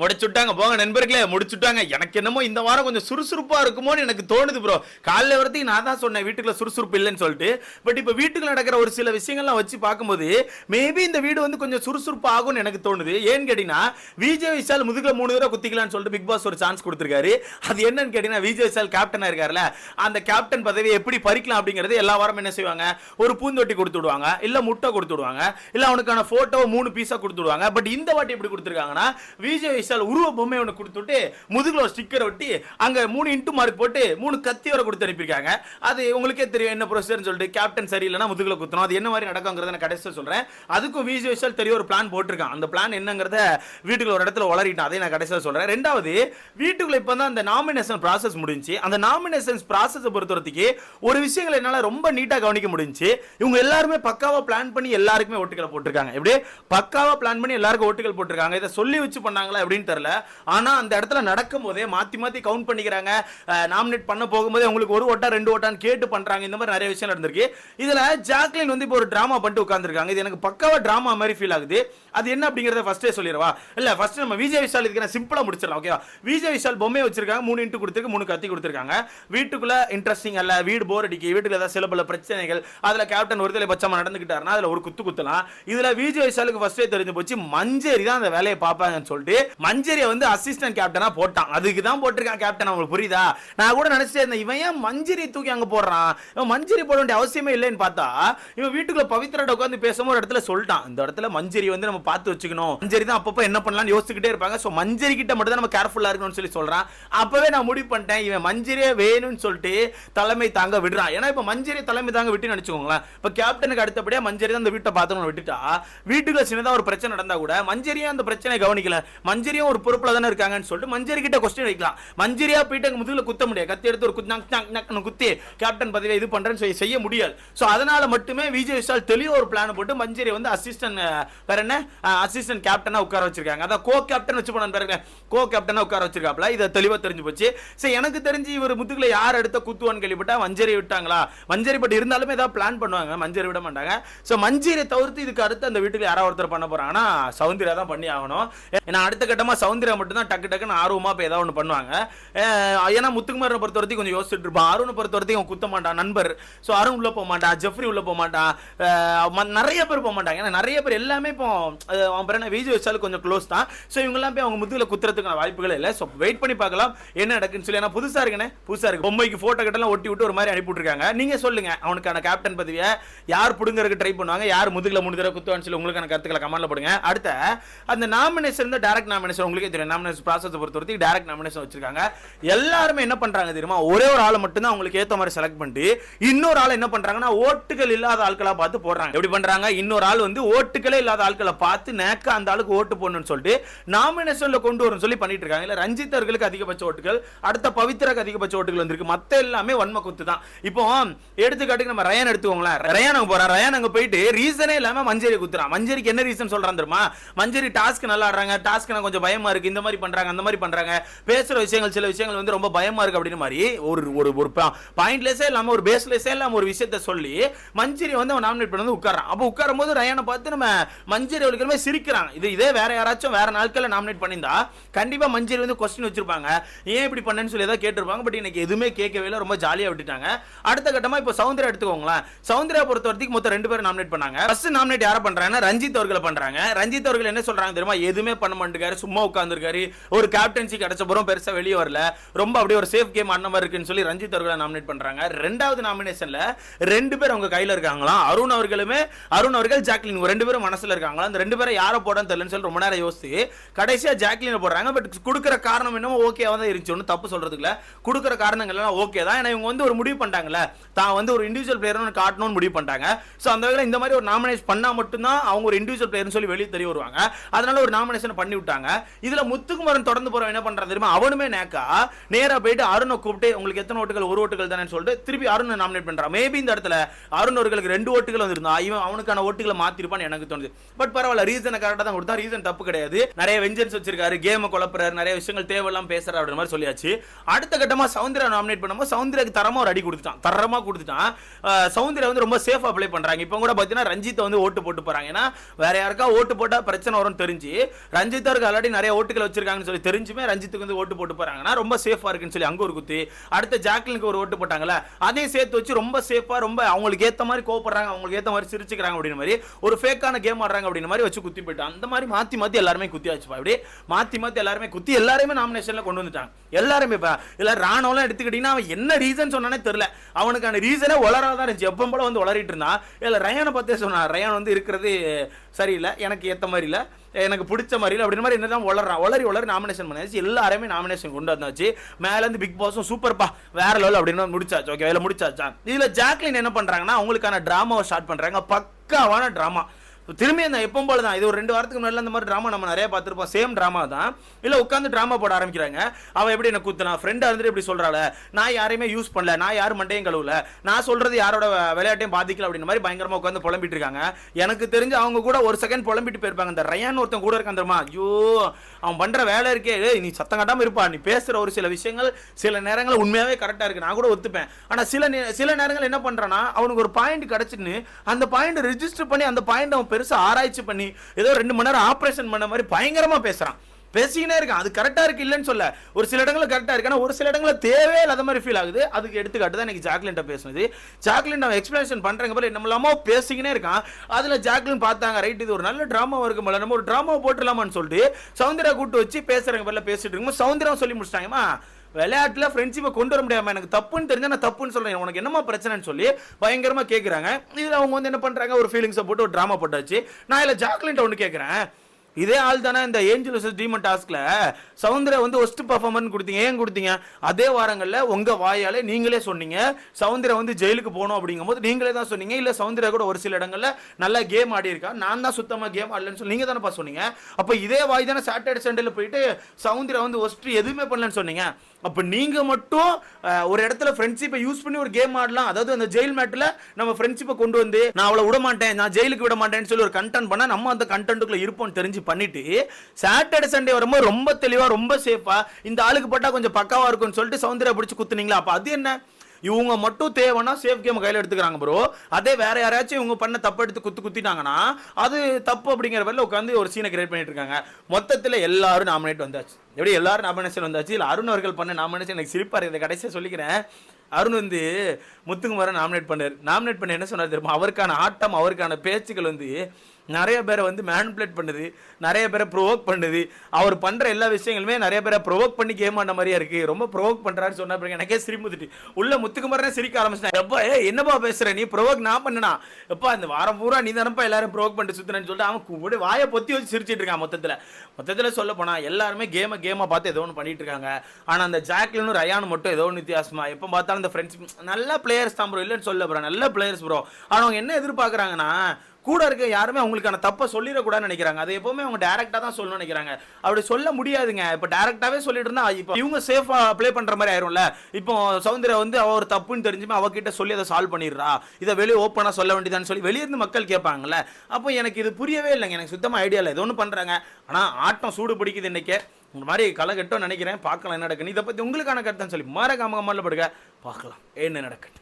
முடிச்சுட்டாங்க போங்க நண்பர்களே முடிச்சுட்டாங்க. எனக்கு என்னமோ இந்த வாரம் கொஞ்சம் சுறுசுறுப்பாக இருக்குமோன்னு எனக்கு தோணுது ப்ரோ காலைல வரத்தையும் நான் தான் சொன்னேன் வீட்டுக்குள்ள சுறுசுறுப்பு இல்லைன்னு சொல்லிட்டு. பட் இப்போ வீட்டுக்குள்ள நடக்கிற ஒரு சில விஷயங்கள்லாம் வச்சு பார்க்கும்போது மேபி இந்த வீடு வந்து கொஞ்சம் சுறுசுறுப்பு ஆகும்னு எனக்கு தோணுது. ஏன்னு கேட்டீங்கன்னா விஜய் விஷால் முதுகில் மூணு தடவை குத்திக்கலாம்னு சொல்லிட்டு பிக் பாஸ் ஒரு சான்ஸ் கொடுத்துருக்காரு. அது என்னன்னு கேட்டீங்கன்னா விஜய் விஷால் கேப்டனா இருக்காருல்ல அந்த கேப்டன் பதவியை எப்படி பறிக்கலாம் அப்படிங்கிறது எல்லா வாரம் என்ன செய்வாங்க? ஒரு பூந்தொட்டி கொடுத்து விடுவாங்க இல்லை முட்டை கொடுத்து விடுவாங்க இல்லை அவனுக்கான ஃபோட்டோ மூணு பீஸாக கொடுத்து விடுவாங்க. பட் இந்த வாட்டி எப்படி கொடுத்துருக்காங்கன்னா விஜய் விஷால் உருவ பொம்மை ஒன்று கொடுத்துட்டு முதுகுல ஒரு ஸ்டிக்கர் ஒட்டி அங்க மூணு இன்ட்டு மார்க் போட்டு மூணு கத்தி வரை கொடுத்து அனுப்பியிருக்காங்க. அது உங்களுக்கே தெரியும் என்ன ப்ரொசீஜர்னு சொல்லிட்டு கேப்டன் சரியில்லைனா முதுகில் குத்தணும். அது என்ன மாதிரி நடக்குங்கிறத நான் கடைசியாக சொல்கிறேன் அதுக்கும் விஜய் விஷால் தெரிய ஒரு பிளான் போட்டிருக்கான். அந்த பிளான் என்னங்கிறத வீட்டுக்குள்ள ஒரு இடத்துல வளரிட்டான் அதை நான் கடைசியாக சொல்றேன். ரெண்டாவது வீட்டுக்குள்ள இப்போ தான் அந்த நாமினேஷன் ப்ராசஸ் முடிஞ்சு அந்த நாமினேஷன் ப்ராசஸை பொறுத்தவரைக்கு ஒரு விஷயங்களை என்னால் ரொம்ப நீட்டாக கவனிக்க முடிஞ்சு இவங்க எல்லாருமே பக்காவா பிளான் பண்ணி எல்லாருக்குமே ஓட்டுகளை போட்டிருக்காங்க. எப்படி? பக்காவா பிளான் பண்ணி எல்லாருக்கும் ஓட்டுகள் போட்டிருக்காங்க. இதை சொல்லி வச்சு பண்ணாங்களா? அப்படின்னு தெரியல. ஆனா அந்த இடத்துல நடக்கும் போதே மாத்தி மாத்தி கவுண்ட் பண்ணிக்கிறாங்க. நாமினேட் பண்ண போகும்போதே உங்களுக்கு ஒரு ஓட்டா ரெண்டு ஓட்டான்னு கேட்டு பண்றாங்க. இந்த மாதிரி நிறைய விஷயம் நடந்திருக்கு. இதுல ஜாக்லின் வந்து இப்போ ஒரு ட்ராமா பண்ணிட்டு உட்காந்துருக்காங்க இது எனக்கு பக்காவா ட்ராமா மாதிரி ஃபீல் ஆகுது. அது என்ன அப்படிங்கிறத ஃபஸ்ட்டே சொல்லிடுவா? இல்ல ஃபஸ்ட்டு நம்ம விஜய் விஷால் இதுக்கு நான் சிம்பிளா முடிச்சிடலாம் ஓகேவா விஜய் விஷால் பொம்மை வச்சிருக்காங்க. மூணு இன்ட்டு கொடுத்துருக்கு மூணு கத்தி கொடுத்துருக்காங்க. வீட்டுக்குள்ள இன்ட்ரெஸ்டிங் அல்ல வீடு போர் அடிக்கு வீட்டுக்குள்ள ஏதாவது சில பல பிரச்சனைகள். அதில் கேப்டன் ஒருத்தலை பச்சமா நடந்துக்கிட்டாருன்னா அதில் ஒரு குத்து குத்தலாம். இதில் விஜய் விஷாலுக்கு ஃபஸ்ட்டே தெரிஞ்சு போச்சு மஞ்சேரி தான் அந்த வேலையை பார்ப்பாங்கன்னு சொல்லிட்டு மஞ்சரியை வந்து அசிஸ்டன்ட் கேப்டனா போட்டான். அதுக்கு தான் போட்டிருக்கான் கேப்டன் உங்களுக்கு புரியுதா? நான் கூட நினைச்சிட்டே இருந்தேன் இவன் ஏன் மஞ்சரி தூக்கி அங்க போடுறான்? இவன் மஞ்சரி போட வேண்டிய அவசியமே இல்லைன்னு பார்த்தா இவன் வீட்டுக்குள்ள பவித்ரோட உட்காந்து பேசும்போது ஒரு இடத்துல சொல்லிட்டான் இந்த இடத்துல மஞ்சரி வந்து நம்ம பார்த்து வச்சுக்கணும். மஞ்சரி தான் அப்பப்போ என்ன பண்ணலாம்னு யோசிச்சுக்கிட்டே இருப்பாங்க. ஸோ மஞ்சரி கிட்ட மட்டும் தான் நம்ம கேர்ஃபுல்லா இருக்கணும்னு சொல்லி சொல்றான். அப்பவே நான் முடிவு பண்ணிட்டேன் இவன் மஞ்சரியே வேணும்னு சொல்லிட்டு தலைமை தாங்க விடுறான். ஏன்னா இப்போ மஞ்சரி தலைமை தாங்க விட்டு நினைச்சுக்கோங்களேன். இப்போ கேப்டனுக்கு அடுத்தபடியாக மஞ்சரி தான் அந்த வீட்டை பார்த்தோம்னு விட்டுட்டா வீட்டுக்குள்ள சின்னதாக ஒரு பிரச்சனை நடந்தா கூட மஞ்சரியும் அந்த பிரச்சனையை கவனிக்கல. மஞ்சரியும் ஒரு பொறுப்பில் தானே இருக்காங்கன்னு சொல்லிட்டு மஞ்சரி கிட்ட கொஸ்டின் வைக்கலாம் மஞ்சரியா போயிட்டு அங்க முதுகுல குத்த முடியாது. கத்தி எடுத்து ஒரு குத்து குத்தி கேப்டன் பதவியை இது பண்றேன்னு சொல்லி செய்ய முடியாது. ஸோ அதனால மட்டுமே விஜய் விஷால் தெளிவா ஒரு பிளான் போட்டு மஞ்சரி வந்து அசிஸ்டன்ட் வேற என்ன? அசிஸ்டன்ட் கேப்டனா உட்கார வச்சிருக்காங்க. அதான் கோ கேப்டன் வச்சு போன பாருங்க கோ கேப்டனா உட்கார வச்சிருக்காப்ல இதை தெளிவா தெரிஞ்சு போச்சு. சரி எனக்கு தெரிஞ்சு இவர் முதுகில் யார் எடுத்த குத்துவான்னு கேள்விப்பட்டா மஞ்சரி விட்டாங்களா? மஞ்சரி பட் இருந்தாலுமே ஏதாவது பிளான் பண்ணுவாங்க. மஞ்சரி விட மாட்டாங்க. ஸோ மஞ்சரியை தவிர்த்து இதுக்கு அடுத்து அந்த வீட்டுக்கு யாராவது ஒருத்தர் பண்ண போறாங்கன்னா சௌந்தர்யா தான் பண்ணி ஆகணும். ஏன்னா அடுத்த கட்டமா சௌந்தர்யா மட்டும் தான் டக்கு டக்குன்னு ஆர்வமா போய் ஏதாவது ஒன்று பண்ணுவாங்க. ஏன்னா முத்துக்குமாரை பொறுத்த வரைக்கும் கொஞ்சம் யோசிச்சுட்டு இருப்பான். அருணை பொறுத்த வரைக்கும் அவன் குத்த மாட்டான் நண்பர். ஸோ அருண் உள்ள போக மாட்டான் ஜெஃப்ரி உள்ள போக மாட்டான். நிறைய பேர் போக மாட்டாங்க. ஏன்னா நிறைய பேர் எல்லாமே இப்போ அவன் பிறகு என்ன? விஜய் வச்சாலும் கொஞ்சம் க்ளோஸ் தான். ஸோ இவங்கெல்லாம் போய் அவங்க முதுகில் குத்துறதுக்கான வாய்ப்புகளே இல்லை. ஸோ வெயிட் பண்ணி பார்க்கலாம். என்ன நடக்குன்னு சொல்லி ஏன்னா புதுசா இருக்குனே புதுசா இருக்கு. பொம்மைக்கு போட்டோ கட்டெல்லாம் ஒட்டி விட்டு ஒரு மாதிரி அனுப்பி விட்டுருக்காங்க. நீங்க சொல்லுங்க அவனுக்கான கேப்டன் பதவியை யார் பிடுங்கறதுக்கு ட்ரை பண்ணுவாங்க? யார் முதுகில் மூணு தடவை குத்துவான்னு சொல்லி உங்களுக்கான கருத்துக்களை கமெண்ட்ல போடுங்க. அடுத்த அந்த நாமினேஷன் டேரக்ட் நாமினேஷன் நாமினேஷன் உங்களுக்கே தெரியும். நாமினேஷன் ப்ராசஸை பொறுத்தவரைக்கும் டேரக்ட் நாமினேஷன் வச்சிருக்காங்க. எல்லாருமே என்ன பண்றாங்க தெரியுமா? ஒரே ஒரு ஆளை மட்டும்தான் அவங்களுக்கு ஏற்ற மாதிரி செலக்ட் பண்ணிட்டு இன்னொரு ஆள் என்ன பண்றாங்கன்னா ஓட்டுகள் இல்லாத ஆட்களா பார்த்து போடுறாங்க. எப்படி பண்றாங்க? இன்னொரு ஆள் வந்து ஓட்டுகளே இல்லாத ஆட்களை பார்த்து நேக்க அந்த ஆளுக்கு ஓட்டு போடணும்னு சொல்லிட்டு நாமினேஷன்ல கொண்டு வரணும்னு சொல்லி பண்ணிட்டு இருக்காங்க. இல்ல ரஞ்சித் அவர்களுக்கு அதிகபட்ச ஓட்டுகள் அடுத்த பவித்ராக்கு அதிகபட்ச ஓட்டுகள் வந்திருக்கு. மத்த எல்லாமே வன்ம குத்து தான். இப்போ எடுத்துக்காட்டுக்கு நம்ம ரயான் எடுத்துக்கோங்களேன். ரயான் அங்க போறான். ரயான் அங்க போயிட்டு ரீசனே இல்லாம மஞ்சரி குத்துறான். மஞ்சரிக்கு என்ன ரீசன் சொல்றான் தெரியுமா? மஞ்சரி டாஸ்க் நல்லா ஆடுறாங்க. டாஸ்க் நான் கொஞ்சம் பயமா இருக்கு இந்த மாதிரி பண்றாங்க அந்த மாதிரி பண்றாங்க. பேசுற விஷயங்கள் சில விஷயங்கள் வந்து ரொம்ப பயமா இருக்கு அப்படின்னு மாதிரி ஒரு ஒரு ஒரு பாயிண்ட்லெஸ்ஸே இல்லாம ஒரு பேஸ்லெஸ்ஸே இல்லாம ஒரு விஷயத்த சொல்லி மஞ்சரி வந்து அவன் நாமினேட் பண்ணி வந்து உட்காரான் அப்போ உட்காரும் போது ரயானை பார்த்து நம்ம மஞ்சரி அவளுக்கு சிரிக்கிறாங்க இது இதே வேற யாராச்சும் வேற நாட்கள்ல நாமினேட் பண்ணியிருந்தா கண்டிப்பா மஞ்சரி வந்து கொஸ்டின் வச்சிருப்பாங்க. ஏன் இப்படி பண்ணேன்னு சொல்லி ஏதாவது கேட்டிருப்பாங்க. பட் இன்னைக்கு எதுவுமே கேட்கவே இல்லை. ரொம்ப ஜாலியா விட்டுட்டாங்க. அடுத்த கட்டமா இப்போ சவுந்தரா எடுத்துக்கோங்களேன். சவுந்தரா பொறுத்த வரைக்கும் மொத்தம் ரெண்டு பேரும் நாமினேட் பண்ணாங்க. ஃபர்ஸ்ட் நாமினேட் யாரை பண்றாங்கன்னா ரஞ்சித் அவர்களை பண்றாங்க. ரஞ்சித் அவர்கள் என்ன சொல்றாங்க தெரியுமா? எதுவுமே பண்ண மாட்டேங்காரு சும்மா உட்காந்துருக்காரு ஒரு கேப்டன்சி கிடைச்ச பெருசாக வெளியே வரல. ரொம்ப அப்படியே ஒரு சேஃப் கேம் ஆடின மாதிரி இருக்குன்னு சொல்லி ரஞ்சித் அவர்களை நாமினேட் பண்ணுறாங்க ரெண்டாவது நாமினேஷனில் ரெண்டு பேர் அவங்க கையில் இருக்காங்களாம். அருண் அவர்களுமே அருண் அவர்கள் ஜாக்லின் ரெண்டு பேரும் மனசில் இருக்காங்களா அந்த ரெண்டு பேரை யாரை போடன்னு தெரியலன்னு சொல்லி ரொம்ப நேரம் யோசித்து கடைசியாக ஜாக்லினை போடுறாங்க. பட் கொடுக்குற காரணம் என்னமோ ஓகேவா தான் இருந்துச்சு. ஒன்றும் தப்பு சொல்கிறதுக்குல கொடுக்குற காரணங்கள் எல்லாம் ஓகே தான். ஏன்னா இவங்க வந்து ஒரு முடிவு பண்ணிட்டாங்கல்ல. தான் வந்து ஒரு இண்டிவிஜுவல் பிளேயர்னு காட்டணும்னு முடிவு பண்ணிட்டாங்க. ஸோ அந்த வகையில் இந்த மாதிரி ஒரு நாமினேஷன் பண்ணால் மட்டும்தான் அவங்க ஒரு இண்டிவிஜுவல் பிளேயர்னு சொல்லி வெளியே தெரிய வருவாங்க. அதனால ஒரு நாமினேஷன் பண்ணி விட்டாங்க. இதுல முத்துக்குமரன் தொடர்ந்து போறவன் என்ன பண்றான் தெரியுமா? அவனுமே நேக்கா நேரா போயிட்டு அருணை கூப்பிட்டு உங்களுக்கு எத்தனை ஓட்டுகள்? ஒரு ஓட்டுகள் தானே சொல்லிட்டு திருப்பி அருணை நாமினேட் பண்றான். மேபி இந்த இடத்துல அருண் அவர்களுக்கு ரெண்டு ஓட்டுகள் வந்திருந்தா இவன் அவனுக்கான ஓட்டுகளை மாத்திருப்பான்னு எனக்கு தோணுது. பட் பரவாயில்ல ரீசனை கரெக்டாக தான் கொடுத்தா ரீசன் தப்பு கிடையாது. நிறைய வெஞ்சன்ஸ் வச்சிருக்காரு கேமை குழப்புறாரு நிறைய விஷயங்கள் தேவையெல்லாம் பேசுறாரு அப்படின்ற மாதிரி சொல்லியாச்சு. அடுத்த கட்டமா சௌந்தர்யா நாமினேட் பண்ணும்போது சௌந்தர்யாக்கு தரமா ஒரு அடி கொடுத்துட்டான். தரமா கொடுத்துட்டான். அஹ் வந்து ரொம்ப சேஃபா அப்ளை பண்றாங்க. இப்போ கூட பார்த்தீங்கன்னா ரஞ்சித்தை வந்து ஓட்டு போட்டு போறாங்க. ஏன்னா வேற யாருக்கா ஓட்டு போட்டா பிரச்சனை வரும்னு தெரிஞ்சு ரஞ்சித் அவருக்கு ஆல்ரெடி ஆல்ரெடி நிறைய ஓட்டுகள் வச்சிருக்காங்கன்னு சொல்லி தெரிஞ்சுமே ரஞ்சித்துக்கு வந்து ஓட்டு போட்டு போறாங்கன்னா ரொம்ப சேஃபா இருக்குன்னு சொல்லி அங்க ஒரு குத்து அடுத்த ஜாக்லினுக்கு ஒரு ஓட்டு போட்டாங்களே அதையும் சேர்த்து வச்சு ரொம்ப சேஃபா ரொம்ப அவங்களுக்கு ஏத்த மாதிரி கோவப்படுறாங்க அவங்களுக்கு ஏத்த மாதிரி சிரிச்சுக்கிறாங்க அப்படின்னு மாதிரி ஒரு ஃபேக்கான கேம் ஆடுறாங்க அப்படின்னு மாதிரி வச்சு குத்தி போயிட்டு அந்த மாதிரி மாத்தி மாத்தி எல்லாருமே குத்தி வச்சுப்பா அப்படியே மாத்தி மாத்தி எல்லாருமே குத்தி எல்லாருமே நாமினேஷன்ல கொண்டு வந்துட்டாங்க. எல்லாருமே இப்ப இல்ல ராணுவம் எடுத்துக்கிட்டீங்கன்னா அவன் என்ன ரீசன் சொன்னானே தெரியல. அவனுக்கான ரீசனே வளராதான் இருந்துச்சு. எப்பவும் போல வந்து வளரிட்டு இருந்தான். இல்ல ரயானை பார்த்தே சொன்னான். ரயான் வந்து இருக்கிறது சரியில்லை. எனக்கு ஏத்த மாதிரி இல்லை. எனக்கு பிடிச்ச மாதிரி இல்லை அப்படின்னு மாதிரி என்னதான் வளர்றான் வளரி வளரி நாமினேஷன் பண்ணியாச்சு எல்லாருமே நாமினேஷன் கொண்டு வந்தாச்சு. மேலேருந்து பிக் பாஸும் சூப்பர்ப்பா வேற லெவல் அப்படின்னு முடிச்சாச்சு. ஓகே வேலை முடிச்சாச்சா? இதில் ஜாக்லின் என்ன பண்ணுறாங்கன்னா அவங்களுக்கான டிராமாவை ஸ்டார்ட் பண்ணுறாங்க பக்காவான ட்ராமா திரும்பி அந்த எப்பவும் போல தான் இது ஒரு ரெண்டு வாரத்துக்கு முன்னாடி அந்த மாதிரி ட்ராமா நம்ம நிறைய பார்த்துருப்போம். சேம் ட்ராமா தான். இல்லை உட்காந்து ட்ராமா போட ஆரம்பிக்கிறாங்க. அவன் எப்படி என்ன குத்துனா ஃப்ரெண்டாக இருந்துட்டு இப்படி சொல்கிறாள் நான் யாரையுமே யூஸ் பண்ணல. நான் யாரும் மண்டையும் கழுவல. நான் சொல்கிறது யாரோட விளையாட்டையும் பாதிக்கல. அப்படின்னு மாதிரி பயங்கரமாக உட்காந்து புலம்பிட்டு இருக்காங்க. எனக்கு தெரிஞ்சு அவங்க கூட ஒரு செகண்ட் புலம்பிட்டு போயிருப்பாங்க. இந்த ரயான் ஒருத்தன் கூட இருக்கான் தெரியுமா? ஐயோ அவன் பண்ணுற வேலை இருக்கே. நீ சத்தம் கட்டாமல் இருப்பா. நீ பேசுகிற ஒரு சில விஷயங்கள் சில நேரங்கள் உண்மையாகவே கரெக்டாக இருக்குது நான் கூட ஒத்துப்பேன். ஆனால் சில சில நேரங்கள் என்ன பண்ணுறான்னா அவனுக்கு ஒரு பாயிண்ட் கிடச்சின்னு அந்த பாயிண்ட் ரிஜிஸ்டர் பண்ணி அந்த பாயிண்ட் அவன் பெருசாக ஆராய்ச்சி பண்ணி ஏதோ ரெண்டு மணி நேரம் ஆப்ரேஷன் பண்ண மாதிரி பயங்கரமாக பேசுகிறான் பேசிக்கினே இருக்கான். அது கரெக்டாக இருக்கு இல்லைன்னு சொல்ல. ஒரு சில இடங்களில் கரெக்டாக இருக்கு. ஆனால் ஒரு சில இடங்களில் தேவையே இல்லாத மாதிரி ஃபீல் ஆகுது. அதுக்கு எடுத்துக்காட்டு தான் இன்னைக்கு ஜாக்லின்ட்ட பேசுனது. ஜாக்லின் அவன் எக்ஸ்பிளேஷன் பண்ணுறங்க போல நம்மளாமோ பேசிக்கினே இருக்கான். அதில் ஜாக்லின் பார்த்தாங்க ரைட் இது ஒரு நல்ல ட்ராமா இருக்கும் போல. நம்ம ஒரு ட்ராமா போட்டுடலாமான்னு சொல்லிட்டு சவுந்தரா கூட்டு வச்சு பேசுறாங்க போல பேசிட்டு இருக்கும்போது சவுந்தரம் சொல்லி முடிச்சிட்டாங்கம்மா. விளையாட்டில் ஃப்ரெண்ட்ஷிப்பை கொண்டு வர முடியாமல் எனக்கு தப்புன்னு தெரிஞ்சால் நான் தப்புன்னு சொல்கிறேன் உனக்கு என்னமா பிரச்சனைன்னு சொல்லி பயங்கரமாக கேட்குறாங்க இதில் அவங்க வந்து என்ன பண்ணுறாங்க ஒரு ஃபீலிங்ஸை போட்டு ஒரு ட்ராமா போட்டாச்சு. நான் இதில் ஜாக்லின்ட்ட ஒன்று கேட்குறேன் இதே ஆள் தானே இந்த ஏஞ்சல் vs டீமன் டாஸ்க்ல சவுந்தர்யா வந்து ஒஸ்ட் பர்ஃபார்மன்ஸ் கொடுத்தீங்க. ஏன் கொடுத்தீங்க? அதே வாரங்களில் உங்க வாயால் நீங்களே சொன்னீங்க. சவுந்தர்யா வந்து ஜெயிலுக்கு போகணும் அப்படிங்கும்போது நீங்களே தான் சொன்னீங்க. இல்ல சவுந்தர்யா கூட ஒரு சில இடங்கள்ல நல்லா கேம் ஆடி இருக்கா? நான் தான் சுத்தமாக கேம் ஆடலன்னு சொல்லி நீங்க தானேப்பா சொன்னீங்க. அப்போ இதே வாய் தானே சாட்டர்டே சண்டேல போயிட்டு சவுந்தர்யா வந்து ஒஸ்ட் எதுவுமே பண்ணலன்னு சொன்னீங்க. அப்போ நீங்கள் மட்டும் ஒரு இடத்துல ஃப்ரெண்ட்ஷிப்பை யூஸ் பண்ணி ஒரு கேம் ஆடலாம். அதாவது அந்த ஜெயில் மேட்டில் நம்ம ஃப்ரெண்ட்ஷிப்பை கொண்டு வந்து நான் அவளை விட மாட்டேன் நான் ஜெயிலுக்கு விட மாட்டேன்னு சொல்லி ஒரு கண்டென்ட் பண்ணால் நம்ம அந்த கண்டென்ட்டுக்குள்ளே இருப்போம் தெரிஞ்சு பண்ணிட்டு சாட்டர்டே சண்டே வரும்போது ரொம்ப தெளிவாக ரொம்ப சேஃபாக இந்த ஆளுக்கு போட்டால் கொஞ்சம் பக்காவாக இருக்கும்னு சொல்லிட்டு சௌந்தர்யா பிடிச்சி குத்துனீங்களா? அப்போ அது என்ன? இவங்க மட்டும் தேவைன்னா சேஃப் கேம் கையில் எடுத்துக்கிறாங்க ப்ரோ அதே வேற யாராச்சும் இவங்க பண்ண தப்பு எடுத்து குத்து குத்திட்டாங்கன்னா அது தப்பு அப்படிங்கிற பேர்ல உட்காந்து ஒரு சீனை கிரியேட் பண்ணிட்டு இருக்காங்க. மொத்தத்தில் எல்லாரும் நாமினேட் வந்தாச்சு. எப்படி எல்லாரும் நாமினேஷன் வந்தாச்சு? இல்லை அருண் அவர்கள் பண்ண நாமினேஷன் எனக்கு சிரிப்பாக இருக்குது கடைசியாக சொல்லிக்கிறேன். அருண் வந்து முத்துக்குமாரை நாமினேட் பண்ணார். நாமினேட் பண்ண என்ன சொன்னார் தெரியுமா? அவருக்கான ஆட்டம் அவருக்கான பேச்சுக்கள் வந்து நிறைய பேரை வந்து மேனிப்புலேட் பண்ணுது நிறைய பேரை ப்ரொவோக் பண்ணுது. அவர் பண்ணுற எல்லா விஷயங்களுமே நிறைய பேரை ப்ரொவோக் பண்ணி கேம் மாதிரியா இருக்கு. ரொம்ப ப்ரொவோக் பண்ணுறாரு சொன்ன பிறகு எனக்கே சிரிமுத்துட்டு உள்ள முத்துக்குமாரனே சிரிக்க ஆரம்பிச்சிட்டேன். எப்பா ஏ என்னப்பா பேசுற? நீ ப்ரொவோக் நான் பண்ணனா? எப்பா இந்த வாரம் பூரா நீ தானப்பா எல்லாரும் ப்ரொவோக் பண்ணிட்டு சுத்துறேன்னு சொல்லிட்டு அவன் கூட வாயை பொத்தி வச்சு சிரிச்சிட்டு இருக்கான் மொத்தத்தில். மொத்தத்தில் சொல்ல போனா எல்லாருமே கேமை கேமாக பார்த்து ஏதோ ஒன்று பண்ணிட்டு இருக்காங்க. ஆனால் அந்த ஜாக்லினும் ரயான் மட்டும் ஏதோ ஒன்று வித்தியாசமா எப்போ பார்த்தாலும் இந்த ஃப்ரெண்ட்ஸ் நல்ல பிளேயர்ஸ் தான் ப்ரோ இல்லைன்னு சொல்ல ப்ரோ நல்ல பிளேயர்ஸ் ப்ரோ ஆனால் அவங்க என்ன எதிர்பார்க்குறாங்கன்னா கூட இருக்க யாருமே அவங்களுக்கான தப்பை சொல்லிடக்கூடாதுன்னு நினைக்கிறாங்க. அது எப்பவுமே அவங்க டேரெக்டாக தான் சொல்லணும்னு நினைக்கிறாங்க. அப்படி சொல்ல முடியாதுங்க. இப்போ டேரெக்டாகவே சொல்லிட்டு இருந்தா இப்போ இவங்க சேஃபாக ப்ளே பண்ணுற மாதிரி ஆயிரும்ல. இப்போ சௌந்தர்யா வந்து அவ ஒரு தப்புன்னு தெரிஞ்சுமே அவகிட்ட சொல்லி அதை சால்வ் பண்ணிடுறா. இதை வெளியே ஓப்பனாக சொல்ல வேண்டியதான்னு சொல்லி வெளியே இருந்து மக்கள் கேட்பாங்கல்ல. அப்போ எனக்கு இது புரியவே இல்லைங்க. எனக்கு சுத்தமாக ஐடியா இல்லை. ஏதோ ஒன்று பண்ணுறாங்க ஆனால் ஆட்டம் சூடு பிடிக்குது இன்னைக்கு. இந்த மாதிரி களைகட்டும் நினைக்கிறேன். பார்க்கலாம் என்ன நடக்குன்னு. இதை பற்றி உங்களுக்கான கருத்துன்னு சொல்லி மறக்காம கம்மல்ல படுக்க பார்க்கலாம். என்ன நடக்குன்னு.